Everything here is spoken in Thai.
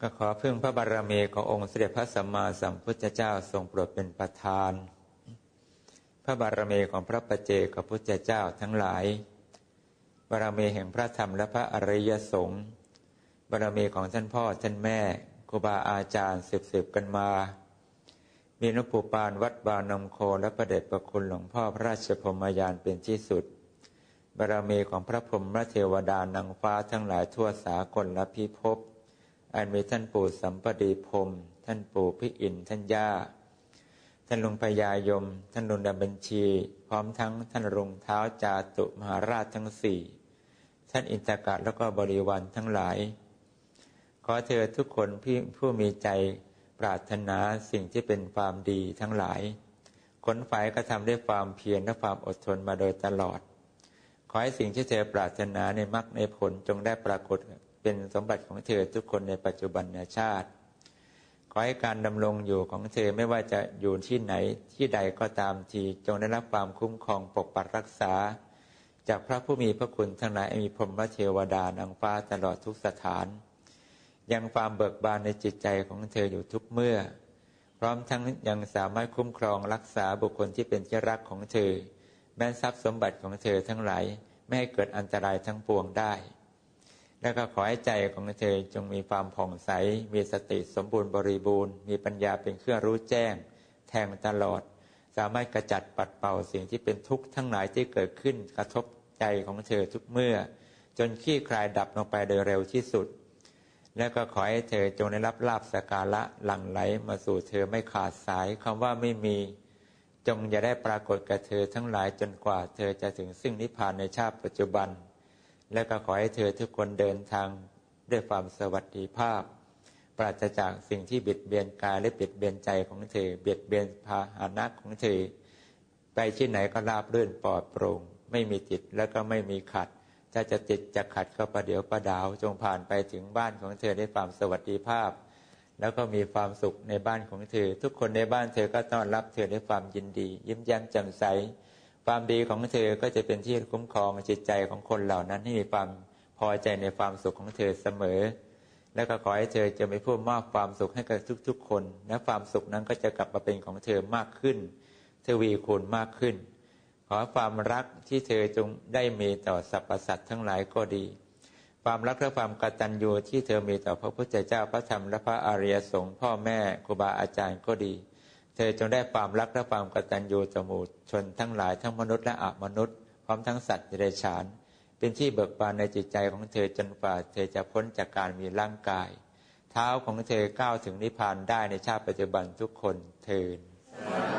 ก็ขอพึ่งพระบารมีขององค์เสด็จพระสัมมาสัมพุทธเจ้าทรงโปรดเป็นประธาน พระบารมีของพระปัจเจกพุทธเจ้าทั้งหลาย บารมีแห่งพระธรรมและพระอริยสงฆ์บารมีของท่านพ่อท่านแม่ครูบาอาจารย์สืบสืบกันมา มีนุปูปานวัดบานมโคและประเดชประคุณหลวงพ่อพระราชพมยานเป็นที่สุด บารมีของพระพรหมเทวดานางฟ้าทั้งหลายทั่วสากลและพิภพ อันมีท่านปู่สัมปดีพรมท่านปู่พิอินท่านย่า ท่านลุงพญายม ท่านลุงดำบัญชี พร้อมทั้งท่านลุงเท้าจาตุมหาราชทั้งสี่ ท่านอินทกะแล้วก็บริวารทั้งหลาย ขอเธอทุกคนพผู้มีใจปรารถนาสิ่งที่เป็นความดีทั้งหลายขนฝ่ายก็ทำด้วยความเพียรและความอดทนมาโดยตลอด ขอให้สิ่งที่เธอปรารถนาในมรรคในผลจงได้ปรากฏ เป็นสมบัติของเธอทุกคนในปัจจุบันชาติ ขอให้การดำรงอยู่ของเธอไม่ว่าจะอยู่ที่ไหนที่ใดก็ตามทีจงได้รับความคุ้มครองปกปักรักษา จากพระผู้มีพระคุณทั้งหลายมีพรหมเทวดานางฟ้าตลอดทุกสถาน ยังความเบิกบานในจิตใจของเธออยู่ทุกเมื่อ พร้อมทั้งยังสามารถคุ้มครองรักษาบุคคลที่เป็นที่รักของเธอแม้ทรัพย์สมบัติของเธอทั้งหลายไม่ให้เกิดอันตรายทั้งปวงได้ แล้วก็ขอให้ใจของเธอจงมีความผ่องใส มีสติสมบูรณ์บริบูรณ์ มีปัญญาเป็นเครื่องรู้แจ้ง แทงตลอด สามารถกระจัดปัดเป่าสิ่งที่เป็นทุกข์ทั้งหลายที่เกิดขึ้นกระทบใจของเธอทุกเมื่อ จนขี้คลายดับลงไปโดยเร็วที่สุด แล้วก็ขอให้เธอจงได้รับลาบสการะหลั่งไหลมาสู่เธอไม่ขาดสายคำว่าไม่มีจงอย่าได้ปรากฏกับเธอทั้งหลายจนกว่าเธอจะถึงซึ่งนิพพานในชาติปัจจุบัน แล้วก็ขอให้เธอทุกคนเดินทางด้วยความสวัสดิภาพ ปราศจากสิ่งที่เบียดเบียนกายและเบียดเบียนใจของเธอเบียดเบียนพาหนะของเธอ ไปที่ไหนก็ราบรื่นปลอดโปร่งไม่มีติดแล้วก็ไม่มีขัด ถ้าจะติดจะขัดก็ประเดี๋ยวประดาว จงผ่านไปถึงบ้านของเธอด้วยความสวัสดิภาพ แล้วก็มีความสุขในบ้านของเธอ ทุกคนในบ้านเธอก็ต้อนรับเธอด้วยความยินดี ยิ้มแย้มแจ่มใส ความดีของเธอก็จะเป็นที่คุ้มครองจิตใจของคนเหล่านั้นให้มีความพอใจในความสุขของเธอเสมอ แล้วก็ขอให้เธอจะไม่พูดมอบความสุขให้กับทุก ๆ คน และความสุขนั้นก็จะกลับมาเป็นของเธอมากขึ้นทวีคูณมากขึ้น ขอความรักที่เธอจงได้มีต่อสรรพสัตว์ทั้งหลายก็ดี ความรักและความกตัญญูที่เธอมีต่อพระพุทธเจ้าพระธรรมและพระอริยสงฆ์พ่อแม่ครูบาอาจารย์ก็ดี เธอจงได้ความรักและความกตัญญูต่อหมู่ชนทั้งหลายทั้งมนุษย์และอมนุษย์ พร้อมทั้งสัตว์เดรัจฉาน เป็นที่เบิกบานในจิตใจของเธอจนกว่า เธอจะพ้นจากการมีร่างกาย เท้าของเธอก้าวถึงนิพพานได้ในชาติปัจจุบันทุกคนเทิน